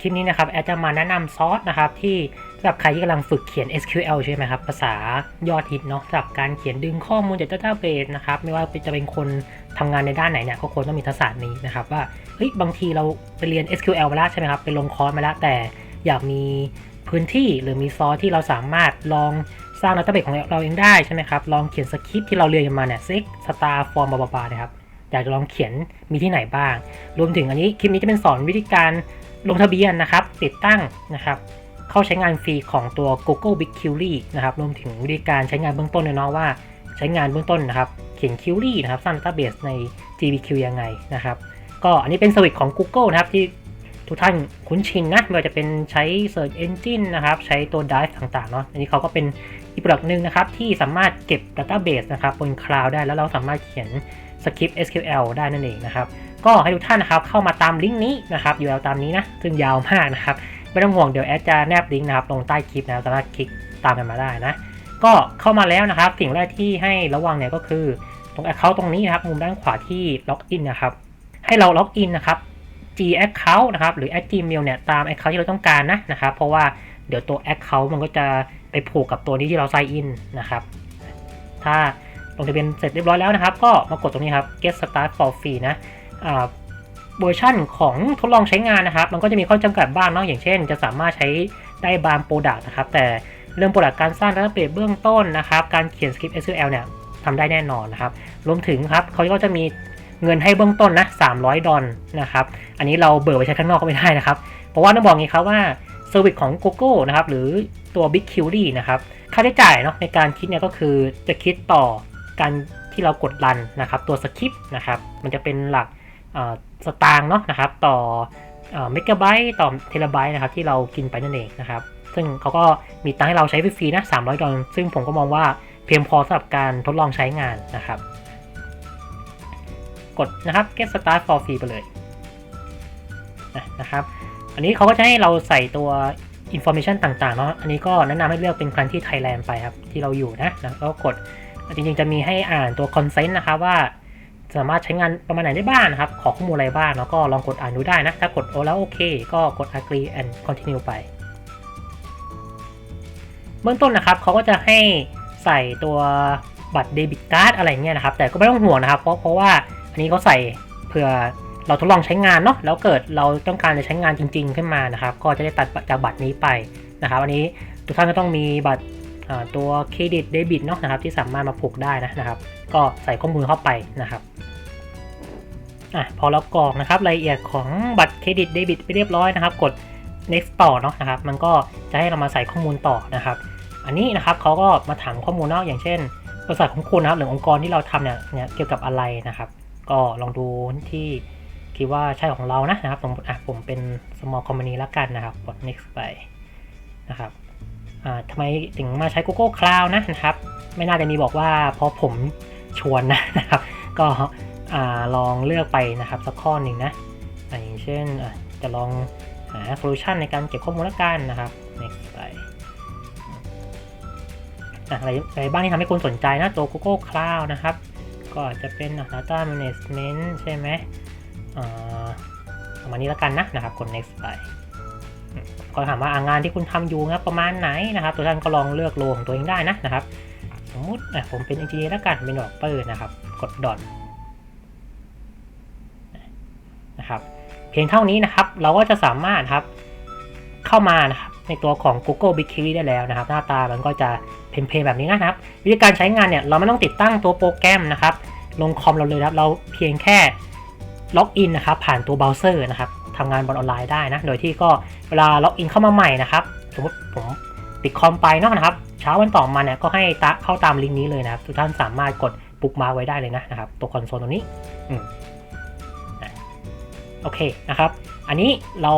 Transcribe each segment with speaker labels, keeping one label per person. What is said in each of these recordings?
Speaker 1: คลิปนี้นะครับแอดจะมาแนะนำซอสนะครับที่สำหรับใครที่กำลังฝึกเขียน SQL ใช่ไหมครับภาษายอดฮิตเนาะสำหรับการเขียนดึงข้อมูลจาก Database นะครับไม่ว่าจะเป็นคนทำงานในด้านไหนเนี่ยก็ควรต้องมีทักษะนี้นะครับว่าเฮ้ยบางทีเราไปเรียน SQL มาแล้วใช่ไหมครับไปลงคอร์สมาแล้วแต่อยากมีพื้นที่หรือมีซอสที่เราสามารถลองสร้าง Database ของเราเองได้ใช่ไหมครับลองเขียนสคริปที่เราเรียนกันมาเนี่ยซิกสตาร์ฟอร์มบาบานะครับอยากจะลองเขียนมีที่ไหนบ้าง รวมถึงอันนี้คลิปนี้จะเป็นสอนวิธีการ ลงทะเบียนนะครับ ติดตั้งนะครับ เข้าใช้งานฟรีของตัว Google BigQuery นะครับ รวมถึงวิธีการใช้งานเบื้องต้นเลยเนาะว่า ใช้งานเบื้องต้นนะครับ เขียน query นะครับสร้าง database ใน GBQ ยังไงนะครับ ก็อันนี้เป็นสวิตของ Google นะครับที่ทุกท่านคุ้นชินนะไม่ว่าจะเป็นใช้ Search Engine นะครับ ใช้ตัว Dive ต่างๆเนาะอันนี้เขาก็เป็นอีกโปรดักต์หนึ่งนะครับ ที่สามารถเก็บ database นะครับบนคลาวด์ได้แล้วเราสามารถเขียนสคริปต์ SQL ได้นั่นเองนะครับ ก็ให้ทุกท่านนะครับเข้ามาตามลิงก์นี้นะครับ URL ตามนี้นะ ซึ่งยาวมากนะครับ ไม่ต้องห่วงเดี๋ยวแอดจะแนบลิงก์นะครับลงใต้คลิปนะครับสามารถคลิกตามกันมาได้นะ ก็เข้ามาแล้วนะครับ สิ่งแรกที่ให้ระวังเนี่ยก็คือตรง Account ตรงนี้นะครับมุมด้านขวาที่ล็อกอินนะครับ ให้เราล็อกอินนะครับ G Account นะครับหรือ at Gmail เนี่ยตาม Account ที่เราต้องการนะนะครับ เพราะว่าเดี๋ยวตัว Account มันก็จะไปผูกกับตัวนี้ที่เรา sign in นนะครับถ้าลงทะเบียนเสร็จเรียบร้อยแล้วนะครับ ก็มากดตรงนี้ครับ get start for free นะ เวอร์ชั่นของทดลองใช้งานนะครับ มันก็จะมีข้อจำกัดบ้างเนาะอย่างเช่น จะสามารถใช้ได้บางโปรดักต์นะครับ แต่เรื่องโปรดักต์การสร้างดัตเตอร์เบสเบื้องต้นนะครับ การเขียนสคริปต์ SQL เนี่ยทำได้แน่นอนนะครับ รวมถึงครับเขาก็จะมีเงินให้เบื้องต้นนะ 300 ดอลนะครับ อันนี้เราเบิกไปใช้ข้างนอกก็ไม่ได้นะครับ เพราะว่าต้องบอกงี้ครับว่าเซอร์วิสของ Google นะครับ หรือตัว BigQuery นะครับ ค่าใช้จ่ายเนาะในการคิดเนี่ยก็คือจะคิดต่อการที่เรากดรันนะครับ ตัวสคริปต์นะครับ มันจะเป็นหลัก สตางค์เนาะนะครับ ต่อเมกะไบต์ต่อเทราไบต์นะครับที่เรากินไปนั่นเองนะครับ ซึ่งเขาก็มีตังค์ให้เราใช้ฟรีๆนะ300 ดอลลาร์ซึ่งผมก็มองว่าเพียงพอสำหรับการทดลองใช้งานนะครับ กดนะครับ get start for free ไปเลยนะครับ อันนี้เขาก็จะให้เราใส่ตัว information ต่างๆเนาะอันนี้ก็แนะนำให้เลือกเป็น country Thailand ไปครับที่เราอยู่นะแล้วก็กดจริงๆจะมีให้อ่านตัว consent นะครับว่า สามารถใช้งานประมาณไหนได้บ้างนะครับ ขอข้อมูลอะไรบ้างแล้วก็ลองกดอ่านดูได้นะ ถ้ากดโอแล้วโอเค ก็กด agree and continue ไป เบื้องต้นนะครับเขาก็จะให้ใส่ตัวบัตรเดบิตการ์ดอะไรเงี้ยนะครับ แต่ก็ไม่ต้องห่วงนะครับ เพราะเพราะว่าอันนี้เขาใส่เผื่อเราทดลองใช้งานเนาะแล้วเกิดเราต้องการจะใช้งานจริง ๆ ขึ้นมานะครับ ก็จะได้ตัดจากบัตรนี้ไปนะครับ อันนี้ทุกท่านก็ต้องมีบัตร ตัวเครดิตเดบิตเนาะนะครับที่สามารถมาผูกได้นะนะครับ ก็ใส่ข้อมูลเข้าไปนะครับอะพอเรากรอกนะครับรายละเอียดของบัตรเครดิตเดบิตไปเรียบร้อยนะครับ กด next ต่อเนาะนะครับ มันก็จะให้เรามาใส่ข้อมูลต่อนะครับ อันนี้นะครับเขาก็มาถามข้อมูลเนาะอย่างเช่นบริษัทของคุณนะครับหรือองค์กรที่เราทำเนี่ยเนี่ยเกี่ยวกับอะไรนะครับ ก็ลองดูที่คิดว่าใช่ของเรานะนะครับสมอะผมเป็น small company ละกันนะครับกด next ไปนะครับ ทำไมถึงมาใช้ Google Cloud นะนะครับ ไม่น่าจะมีบอกว่าเพราะผมชวนนะนะครับ ก็อ่าลองเลือกไปนะครับสักข้อหนึ่งนะอ่าอย่างเช่นอะจะลองหาโซลูชันในการเก็บข้อมูลละกันนะครับ next ไปอะอะไรอะไรบ้างที่ทำให้คุณสนใจนะตัว Google Cloud นะครับ ก็จะเป็น Data Management ใช่ไหมอ่าประมาณนี้ละกันนะนะครับกด next ไป ก็ถามว่างานที่คุณทำอยู่นะประมาณไหนนะครับ ตัวท่านก็ลองเลือกโลของตัวเองได้นะนะครับ สมมติผมเป็น engineer แล้วกันเป็น developer นะครับ กด dot นะครับ เพียงเท่านี้นะครับ เราก็จะสามารถครับเข้ามานะครับในตัวของ Google BigQuery ได้แล้วนะครับ หน้าตามันก็จะเพลนๆแบบนี้นะครับ วิธีการใช้งานเนี่ยเราไม่ต้องติดตั้งตัวโปรแกรมนะครับ ลงคอมเราเลยครับ เราเพียงแค่ล็อกอินนะครับผ่านตัวเบราว์เซอร์นะครับ ทำงานบนออนไลน์ได้นะ โดยที่ก็เวลาล็อกอินเข้ามาใหม่นะครับ สมมติผมปิดคอมไปเนาะนะครับ เช้าวันต่อมาเนี่ยก็ให้เข้าตามลิงก์นี้เลยนะครับทุกท่านสามารถกดปุ่มมาไว้ได้เลยนะนะครับ ตัวคอนโซลตรงนี้อืมโอเคนะครับ อันนี้เรา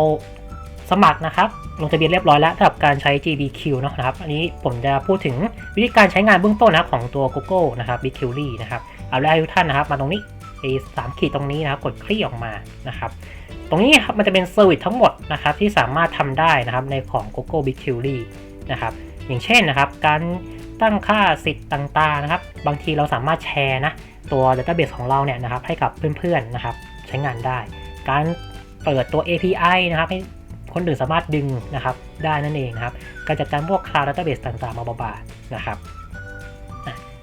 Speaker 1: สมัครนะครับ ลงทะเบียนเรียบร้อยแล้วสำหรับการใช้ GBQ เนาะนะครับ อันนี้ผมจะพูดถึงวิธีการใช้งานเบื้องต้นนะของตัว Google นะครับ BigQuery นะครับ เอาแล้วทุกท่านนะครับ มาตรงนี้ไอ้สามขีดตรงนี้นะครับ กดคลิกออกมานะครับ ตรงนี้ครับมันจะเป็นเซอร์วิสทั้งหมดนะครับที่สามารถทำได้นะครับในของ Google BigQuery นะครับอย่างเช่นนะครับ การตั้งค่าสิทธิ์ต่างๆนะครับ บางทีเราสามารถแชร์นะตัว Database ของเราเนี่ยนะครับให้กับเพื่อนๆนะครับใช้งานได้ การเปิดตัว API นะครับให้คนอื่นสามารถดึงนะครับได้นั่นเองนะครับการจัดการพวก cloud database ต่างๆ มาบาๆนะครับ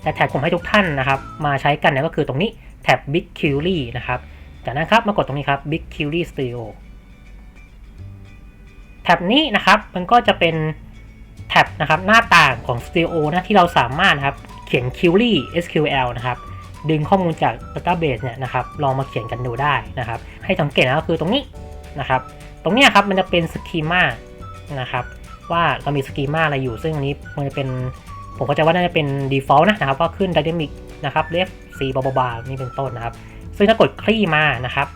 Speaker 1: แต่แท็บผมให้ทุกท่านนะครับมาใช้กันเนี่ยก็คือตรงนี้แท็บ BigQuery นะครับ จากนั้นครับมากดตรงนี้ครับ BigQuery Studio แท็บนี้นะครับมันก็จะเป็นแท็บนะครับหน้าต่างของ Studio นะที่เราสามารถนะครับเขียน query SQL นะครับดึงข้อมูลจาก Database เนี่ยนะครับลองมาเขียนกันดูได้นะครับ ให้สังเกตนะก็คือตรงนี้นะครับตรงนี้ครับมันจะเป็นสกีมานะครับว่าเรามีสกีมาอะไรอยู่ซึ่งอันนี้มันจะเป็นผมเข้าใจว่าน่าจะเป็น default นะนะครับว่าขึ้น dynamic นะครับ left c บาบานี่เป็นต้นนะครับ ซึ่งถ้ากดคลี่มานะครับ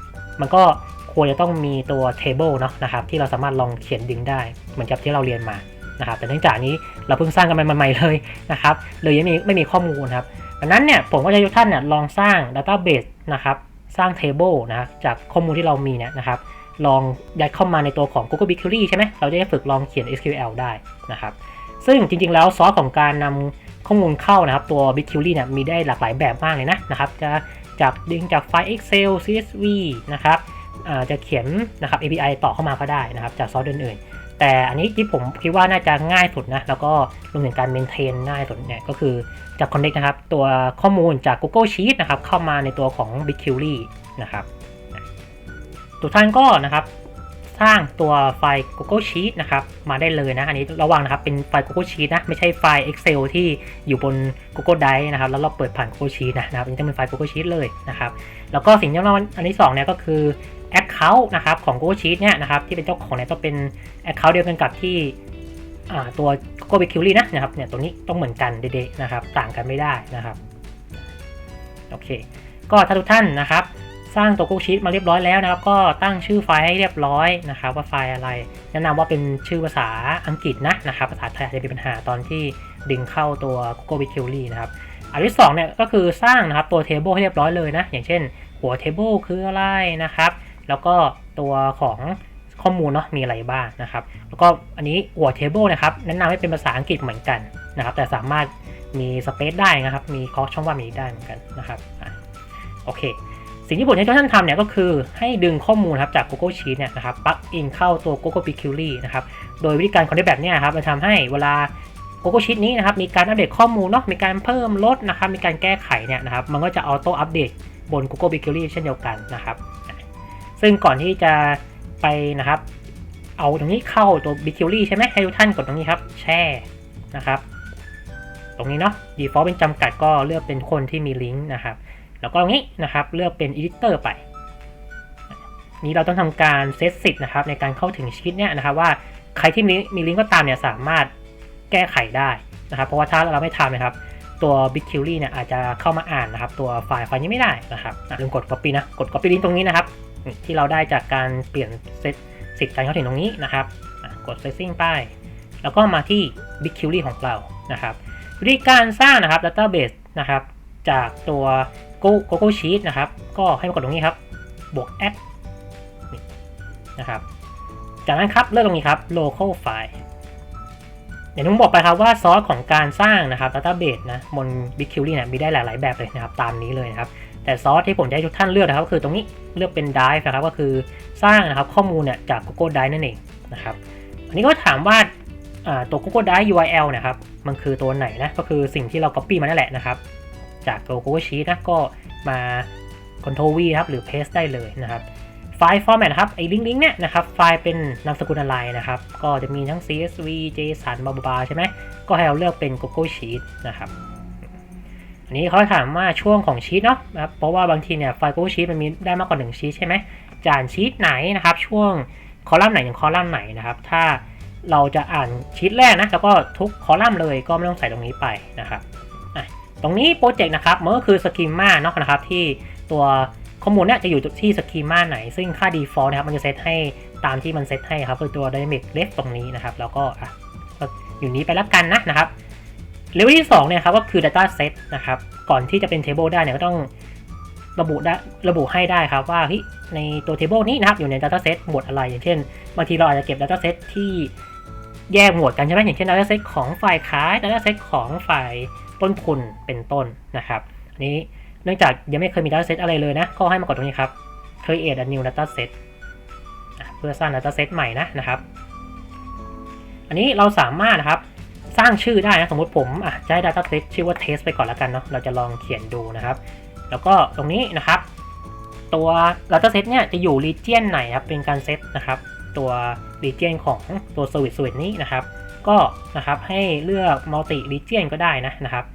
Speaker 1: มันก็ควรจะต้องมีตัว table เนาะนะครับที่เราสามารถลองเขียนดึงได้เหมือนกับที่เราเรียนมานะครับ แต่เนื่องจากนี้เราเพิ่งสร้างกันใหม่ๆเลยนะครับเลยยังไม่มีไม่มีข้อมูลครับดังนั้นเนี่ยผมก็จะให้ทุกท่านเนี่ยลองสร้าง database นะครับสร้าง table นะจากข้อมูลที่เรามีเนี่ยนะครับ ลองยัดเข้ามาในตัวของ Google BigQuery ใช่ไหมเราจะได้ฝึกลองเขียน SQL ได้นะครับซึ่งจริงๆ แล้วซอสของการนำข้อมูลเข้านะครับ ตัว BigQuery เนี่ยมีได้หลากหลายแบบมากเลยนะนะครับ จะ จากดึงจากไฟล์ Excel CSV นะครับอ่าจะเขียนนะครับ API ต่อเข้ามาก็ได้นะครับ จากซอฟต์อื่นๆ แต่อันนี้ที่ผมคิดว่าน่าจะง่ายสุดนะ แล้วก็รวมถึงการเมนเทนง่ายสุดเนี่ยก็คือจาก connect นะครับ ตัวข้อมูลจาก Google Sheet นะครับ เข้ามาในตัวของ BigQuery นะครับ ทุกท่านก็นะครับ ร้างตัวไฟล์ Google Sheet นะครับมาได้เลยนะ อันนี้ระวังนะครับเป็นไฟล์ Google Sheet นะไม่ใช่ไฟล์ Excel ที่อยู่บน Google Drive นะครับแล้วเราเปิดผ่าน Google Sheet นะนะครับอันนี้จะเป็นไฟล์ Google Sheet เลยนะครับแล้วก็สิ่งที่เราอันที่2เนี่ยก็คือ Account นะครับของ Google Sheet เนี่ยนะครับที่เป็นเจ้าของเนี่ยต้องเป็น Account เดียวกันกับที่ตัว Google BigQuery นะนะครับเนี่ยตัวนี้ต้องเหมือนกันเด็ดๆนะครับต่างกันไม่ได้นะครับโอเคก็ถ้าทุกท่านนะครับ สร้างตัว Google Sheet มาเรียบร้อยแล้วนะครับ ก็ตั้งชื่อไฟล์ให้เรียบร้อยนะครับ ว่าไฟล์อะไร แนะนำว่าเป็นชื่อภาษาอังกฤษนะนะครับ ภาษาไทยอาจจะมีปัญหาตอนที่ดึงเข้าตัว Google BigQuery นะครับ อันที่2เนี่ยก็คือสร้างนะครับตัว table ให้เรียบร้อยเลยนะ อย่างเช่น หัว table คืออะไรนะครับ แล้วก็ตัวของข้อมูลเนาะมีอะไรบ้างนะครับ แล้วก็อันนี้หัว table นะครับแนะนำให้เป็นภาษาอังกฤษเหมือนกันนะครับ แต่สามารถมีสเปซได้นะครับ มีคอช่องว่างมีได้เหมือนกันนะครับอโอเค สิ่งที่ผมให้ทุกท่านทำเนี่ยก็คือให้ดึงข้อมูลครับจาก Google Sheet เนี่ยนะครับปลักอินเข้าตัว Google BigQuery นะครับโดยวิธีการคอนเทนต์แบบนี้ครับมันทำให้เวลา Google Sheet นี้นะครับมีการอัปเดตข้อมูลเนาะมีการเพิ่มลดนะครับมีการแก้ไขเนี่ยนะครับมันก็จะออโต้อัปเดตบน Google BigQuery เช่นเดียวกันนะครับ ซึ่งก่อนที่จะไปนะครับ เอาตรงนี้เข้าตัว BigQuery ใช่ไหมให้ทุกท่านกดตรงนี้ครับแช่นะครับ ตรงนี้เนาะ default เป็นจำกัดก็เลือกเป็นคนที่มีลิงก์นะครับ แล้วก็ตรงนี้นะครับเลือกเป็น editor ไป นี้เราต้องทำการเซตสิทธิ์นะครับในการเข้าถึงชีตเนี่ยนะครับว่าใครที่มีมีลิงก์ก็ตามเนี่ยสามารถแก้ไขได้นะครับ เพราะว่าถ้าเราไม่ทำนะครับตัว BigQuery เนี่ยอาจจะเข้ามาอ่านนะครับ ตัวไฟล์ไฟล์นี้ไม่ได้นะครับอะลืมกด copy นะกด copy ลิงก์ตรงนี้นะครับ ที่เราได้จากการเปลี่ยนเซตสิทธิ์การเข้าถึงตรงนี้นะครับกด setting ไป แล้วก็มาที่ BigQuery ของเรานะครับวิธีการสร้างนะครับ database นะครับจากตัว Google Sheet นะครับ ก็ให้มากดตรงนี้ครับ บวก add นะครับ จากนั้นครับเลือกตรงนี้ครับ local file อย่างที่ผมบอกไปครับว่าซอสของการสร้างนะครับ database นะบน BigQuery เนี่ยมีได้หลาย ๆ แบบเลยนะครับ ตามนี้เลยนะครับ แต่ซอสที่ผมจะให้ทุกท่านเลือกนะครับก็คือตรงนี้เลือกเป็น Drive นะครับ ก็คือสร้างนะครับข้อมูลเนี่ยจาก Google Drive นั่นเองนะครับ อันนี้ก็ถามว่าอ่าตัว Google Drive URL นะครับ มันคือตัวไหนนะ ก็คือสิ่งที่เรา copy มานั่นแหละนะครับ จากตัว Google Sheet นะก็มา Ctrl V ครับหรือ paste ได้เลยนะครับไฟล์ format ครับไอ้ลิงก์เนี่ยนะครับไฟล์เป็นนามสกุลอะไรนะครับ ก็จะมีทั้ง CSV JSON บาบาใช่ไหมก็ให้เราเลือกเป็น Google Sheet นะครับอันนี้เขาถามว่าช่วงของชีตเนาะนะครับเพราะว่าบางทีเนี่ยไฟล์ Google Sheet มันมีได้มากกว่า1ชีตใช่ไหมจะอ่านชีตไหนนะครับ ช่วงคอลัมน์ไหนถึงคอลัมน์ไหนนะครับ ถ้าเราจะอ่านชีตแรกนะแล้วก็ทุกคอลัมน์เลยก็ไม่ต้องใส่ตรงนี้ไปนะครับ ตรงนี้โปรเจกต์นะครับมันก็คือสกีมาเนาะนะครับที่ตัวข้อมูลเนี่ยจะอยู่ที่สกีมาไหน ซึ่งค่า default นะครับมันจะเซตให้ตามที่มันเซตให้ครับคือตัว dynamic left ตรงนี้นะครับแล้วก็อะก็อยู่นี้ไปแล้วกันนะนะครับเลเวลที่2เนี่ยครับก็คือ data set นะครับก่อนที่จะเป็น table ได้เนี่ยก็ต้องระบุได้ระบุให้ได้ครับว่าในตัว table นี้นะครับอยู่ใน data set หมวดอะไร อย่างเช่นบางทีเราอาจจะเก็บ data set ที่แยกหมวดกันใช่ไหมอย่างเช่น data set ของฝ่ายขาย data set ของฝ่าย ต้นทุนเป็นต้นนะครับอันนี้เนื่องจากยังไม่เคยมี data set อะไรเลยนะก็ให้มากดตรงนี้ครับ create a new data set อะพื่อสร้าง dataset ใหม่นะนะครับ อันนี้เราสามารถนะครับสร้างชื่อได้นะสมมติผมอะจะให้ dataset ชื่อว่า test ไปก่อนแล้วกันเนาะเราจะลองเขียนดูนะครับ แล้วก็ตรงนี้นะครับ ตัว dataset เนี่ยจะอยู่ region ไหนครับเป็นการเซตนะครับ ตัว region ของตัว service switch นี้นะครับ ก็นะครับให้เลือก multi region ก็ได้นะนะครับ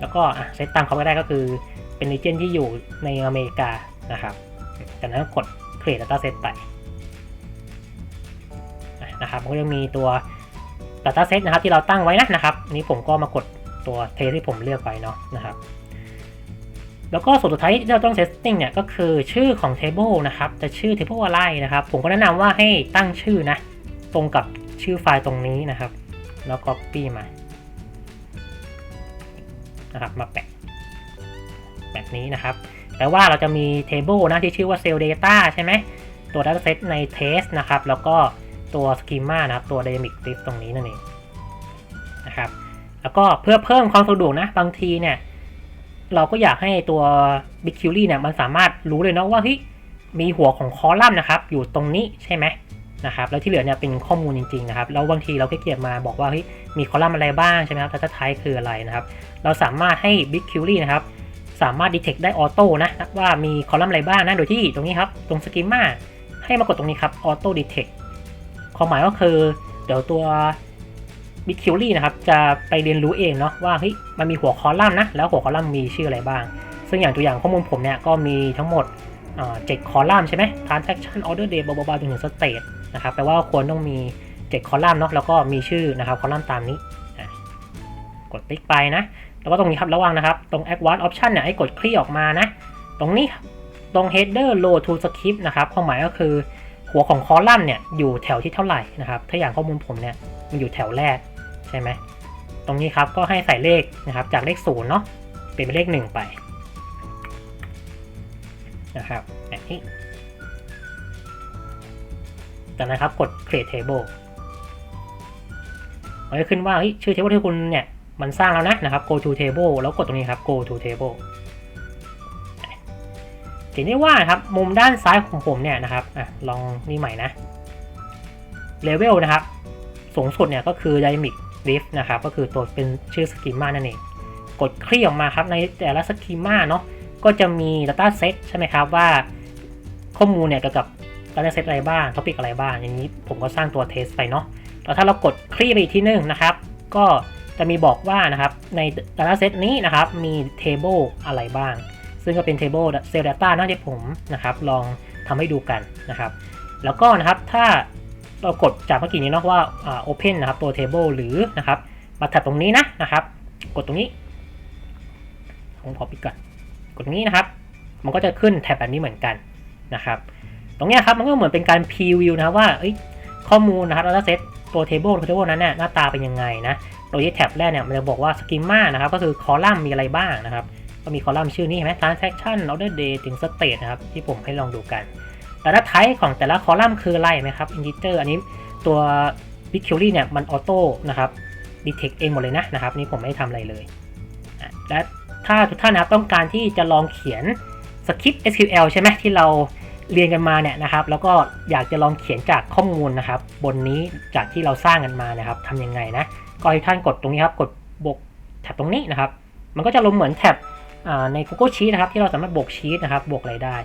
Speaker 1: แล้วก็เซตตามเขาก็ได้ก็คือเป็น region ที่อยู่ในอเมริกานะครับจากนั้นกด create dataset ไปนะครับก็จะมีตัว dataset นะครับที่เราตั้งไว้นะนะครับนี้ผมก็มากดตัว test ที่ผมเลือกไว้เนาะนะครับ แล้วก็ส่วนสุดท้ายที่เราต้อง setting เนี่ยก็คือชื่อของ table นะครับจะชื่อ table อะไรนะครับ ผมก็แนะนำว่าให้ตั้งชื่อนะ ตรงกับชื่อไฟล์ตรงนี้นะครับ แล้ว copy มา นะครับมาแปะแบบนี้นะครับแปลว่าเราจะมี table นะที่ชื่อว่า cell data ใช่ไหมตัว dataset ใน test นะครับ แล้วก็ตัว schema นะครับ ตัว dynamic list ตรงนี้นั่นเองนะครับ แล้วก็เพื่อเพิ่มความสะดวกนะ บางทีเนี่ย เราก็อยากให้ตัว BigQuery เนี่ยมันสามารถรู้เลยเนาะว่าเฮ้ยมีหัวของคอลัมน์นะครับ อยู่ตรงนี้ใช่ไหม นะครับแล้วที่เหลือเนี่ยเป็นข้อมูลจริงๆนะครับแล้วบางทีเราก็เกียดมาบอกว่าเฮ้ยมีคอลัมน์อะไรบ้างใช่ไหมครับ data type คืออะไรนะครับ เราสามารถให้ BigQuery นะครับสามารถ detect ได้ออโต้นะว่ามีคอลัมน์อะไรบ้างนะโดยที่ตรงนี้ครับ ตรง schema ให้มากดตรงนี้ครับ auto detect ความหมายก็คือเดี๋ยวตัว BigQuery นะครับจะไปเรียนรู้เองเนาะว่าเฮ้ยมันมีหัวคอลัมน์นะแล้วหัวคอลัมน์มีชื่ออะไรบ้าง ซึ่งอย่างตัวอย่างข้อมูลผมเนี่ยก็มีทั้งหมดเจ็ดคอลัมน์ใช่ไหม transaction order date บลาบจนถึง state นะครับแปลว่าควรต้องมี 7 คอลัมน์เนาะแล้วก็มีชื่อนะครับคอลัมน์ตามนี้กดติ๊กไปนะ แล้วก็ตรงนี้ครับระวังนะครับ ตรง advanced option เนี่ยให้กดคลี่ออกมานะ ตรงนี้ตรง header load to script นะครับความหมายก็คือหัวของคอลัมน์เนี่ยอยู่แถวที่เท่าไหร่นะครับ ถ้าอย่างข้อมูลผมเนี่ยมันอยู่แถวแรกใช่ไหมตรงนี้ครับก็ให้ใส่เลขนะครับ จากเลขศูนย์เนาะเปลี่ยนเป็นเลขหนึ่งไปนะครับแบบนี้ กนั้นะครับ กด create table มันจะขึ้นว่าชื่อ table ที่คุณเนี่ย มันสร้างแล้วนะนะครับ go to table แล้วกดตรงนี้ครับ go to table ทีนี้ว่าครับมุมด้านซ้ายของผมเนี่ยนะครับอะลองนี่ใหม่นะ level นะครับ สูงสุดเนี่ยก็คือ dynamic lift นะครับ ก็คือตัวเป็นชื่อ schema นั่นเอง กดคลี่ออกมาครับในแต่ละ schema เนาะก็จะมี data set ใช่ไหมครับว่าข้อมูลเนี่ยเกี่ยวกับ data set อะไรบ้าง topic อะไรบ้าง อย่างนี้ผมก็สร้างตัว test ไปเนาะแล้วถ้าเรากดคลี่ไปอีกทีนึงนะครับ ก็จะมีบอกว่านะครับใน data set นี้นะครับมี table อะไรบ้าง ซึ่งก็เป็น table cell data นะที่ผมนะครับลองทำให้ดูกันนะครับ แล้วก็นะครับถ้าเรากดจากเมื่อกี้นี้เนาะว่า open นะครับตัว table หรือนะครับมาถัดตรงนี้นะนะครับ กดตรงนี้ผมขอปิดก่อนกดตรงนี้นะครับ มันก็จะขึ้นแท็บแบบนี้เหมือนกันนะครับ ตรงนี้ครับมันก็เหมือนเป็นการ preview นะว่าข้อมูลนะครับ data set ตัว table ตัว table นั้นเนี่ยหน้าตาเป็นยังไงนะโดยที่แท็บแรกเนี่ยมันจะบอกว่า schema นะครับก็คือคอลัมน์มีอะไรบ้างนะครับก็มีคอลัมน์ชื่อนี้เห็นไหม transaction order date ถึง state นะครับที่ผมให้ลองดูกัน แต่ละไทป์ของแต่ละคอลัมน์คืออะไรไหมครับ integer อันนี้ตัว BigQuery เนี่ยมันออโต้นะครับ detect เองหมดเลยนะนะครับนี่ผมไม่ทำอะไรเลย และถ้าทุกท่านนะครับต้องการที่จะลองเขียนสคริปต์ SQL ใช่ไหมที่เรา เรียนกันมาเนี่ยนะครับ แล้วก็อยากจะลองเขียนจากข้อมูลนะครับ บนนี้จากที่เราสร้างกันมานะครับทำยังไงนะก็ให้ท่านกดตรงนี้ครับ กดบวกแท็บตรงนี้นะครับ มันก็จะลงเหมือนแท็บใน Google Sheet นะครับ ที่เราสามารถบวกชีตนะครับ บวกอะไรได้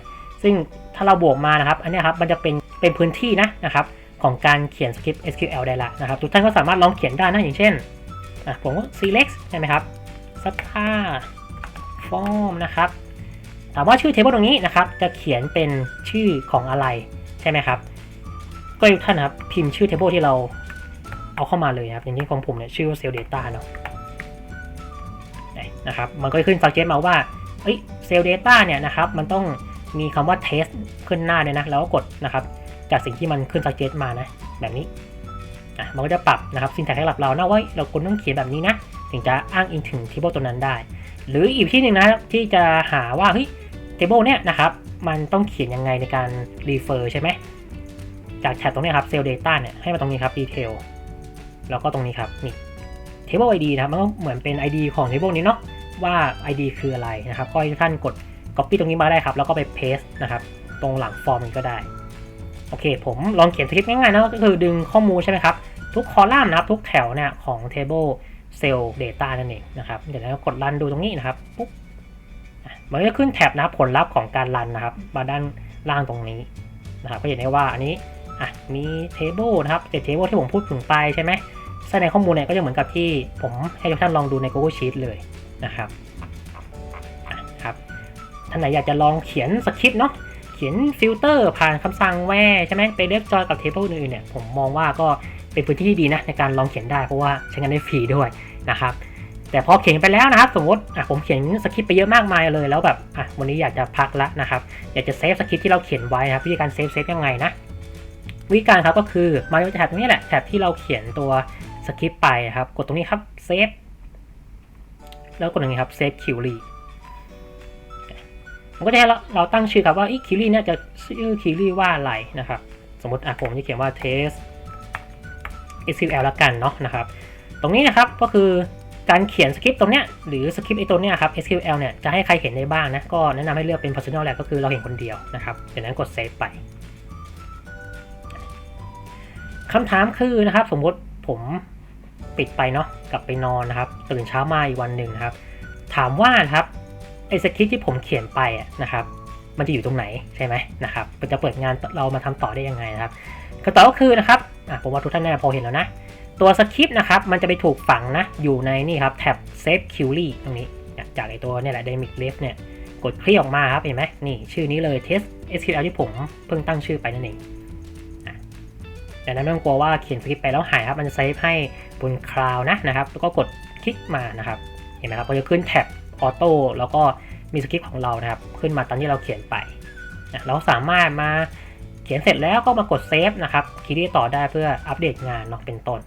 Speaker 1: ซึ่งถ้าเราบวกมานะครับ อันนี้ครับ มันจะเป็น เป็นพื้นที่นะนะครับ ของการเขียนสคริปต์ SQL ได้ละนะครับ ทุกท่านก็สามารถลองเขียนได้นะ อย่างเช่น ผมก็ select ใช่ไหมครับ star form นะครับ ถามว่าชื่อ table ตรงนี้นะครับ จะเขียนเป็นชื่อของอะไรใช่ไหมครับ ก็ทุกท่านครับ พิมพ์ชื่อ table ที่เราเอาเข้ามาเลยครับ อย่างที่ของผมเนี่ยชื่อว่า cell data เนาะนะครับ มันก็ขึ้น suggest มาว่าเอ้ย cell data เนี่ยนะครับ มันต้องมีคำว่า test ขึ้นหน้าเนี่ยนะ แล้วก็กดนะครับ จากสิ่งที่มันขึ้น suggest มานะ แบบนี้อะมันก็จะปรับนะครับ syntax ให้หลับเรานะว่าเราควรต้องเขียนแบบนี้นะ ถึงจะอ้างอิงถึง table ตัวนั้นได้ หรืออีกที่หนึ่งนะที่จะหาว่าเฮ้ย table เนี่ยนะครับมันต้องเขียนยังไงในการ refer ใช่ไหมจากแท็บตรงนี้ครับ cell data เนี่ยให้มาตรงนี้ครับ detail แล้วก็ตรงนี้ครับนี่ table id นะครับมันก็เหมือนเป็น id ของ table นี้เนาะว่า id คืออะไรนะครับก็ให้ท่านกด copy ตรงนี้มาได้ครับ แล้วก็ไป paste นะครับ ตรงหลังฟอร์มนี้ก็ได้ โอเค ผมลองเขียนสคริปต์ง่ายๆนะก็คือดึงข้อมูลใช่ไหมครับ ทุกคอลัมน์นะครับ ทุกแถวเนี่ยของ table cell data นั่นเองนะครับ เดี๋ยวเรากดรันดูตรงนี้นะครับปุ๊บ มันก็จะขึ้นแท็บนะครับผลลัพธ์ของการรันนะครับ มาด้านล่างตรงนี้นะครับก็เห็นได้ว่าอันนี้อะมี table นะครับแต่ table ที่ผมพูดถึงไปใช่ไหมใส่ในข้อมูลเนี่ยก็จะเหมือนกับที่ผมให้ทุกท่านลองดูใน Google Sheet เลยนะครับอะครับท่านไหนอยากจะลองเขียนสคริปต์เนาะเขียนฟิลเตอร์ผ่านคำสั่งแวร์ใช่ไหมไปเลือกจอยกับเทเบิลอื่นๆเนี่ยผมมองว่าก็เป็นพื้นที่ที่ดีนะในการลองเขียนได้เพราะว่าใช้งานได้ฟรีด้วยนะครับ แต่พอเขียนไปแล้วนะครับ สมมติอะผมเขียนสคริปต์ไปเยอะมากมายเลยแล้วแบบอะวันนี้อยากจะพักละนะครับ อยากจะเซฟสคริปต์ที่เราเขียนไว้นะครับวิธีการเซฟเซฟยังไงนะวิธีการครับก็คือมาที่แท็บตรงนี้แหละแท็บที่เราเขียนตัวสคริปต์ไปนะครับ กดตรงนี้ครับเซฟแล้วกดตรงนี้ครับเซฟคิวรีมันก็จะให้เราเราตั้งชื่อครับว่าอีคิวรี่เนี่ยจะชื่อคิวรี่ว่าอะไรนะครับ สมมติอะผมจะเขียนว่า test SQL ละกันเนาะนะครับ ตรงนี้นะครับก็คือ การเขียนสคริปต์ตรงเนี้ยหรือสคริปต์ไอตัวเนี้ยครับ SQL เนี่ยจะให้ใครเห็นได้บ้างนะก็แนะนำให้เลือกเป็น personal แหละก็คือเราเห็นคนเดียวนะครับจากนั้นกด save ไปคำถามคือนะครับสมมติผมปิดไปเนาะกลับไปนอนนะครับตื่นเช้ามาอีกวันหนึ่งนะครับ ถามว่านะครับไอ้สคริปต์ที่ผมเขียนไปอะนะครับมันจะอยู่ตรงไหนใช่ไหมนะครับมันจะเปิดงานเรามาทำต่อได้ยังไงนะครับคำตอบก็คือนะครับผมว่าทุกท่านน่าพอเห็นแล้วนะ ตัวสคริปต์นะครับ มันจะไปถูกฝังนะ อยู่ในนี่ครับแท็บ save query ตรงนี้ จากไอตัวเนี่ยแหละ dynamic left เนี่ย กดคลิกออกมาครับ เห็นไหมนี่ ชื่อนี้เลย test SQL ที่ผมเพิ่งตั้งชื่อไปนั่นเองอะแต่นั้นไม่ต้องกลัวว่าเขียนสคริปต์ไปแล้วหายครับ มันจะเซฟให้บนคลาวนะนะครับ แล้วก็กดคลิกมานะครับ เห็นไหมครับ ก็จะขึ้นแท็บออโต้แล้วก็มีสคริปต์ของเรานะครับ ขึ้นมาตามที่เราเขียนไปนะเราสามารถมาเขียนเสร็จแล้วก็มากดเซฟนะครับคลิกต่อได้เพื่ออัปเดตงานเนาะเป็นต้น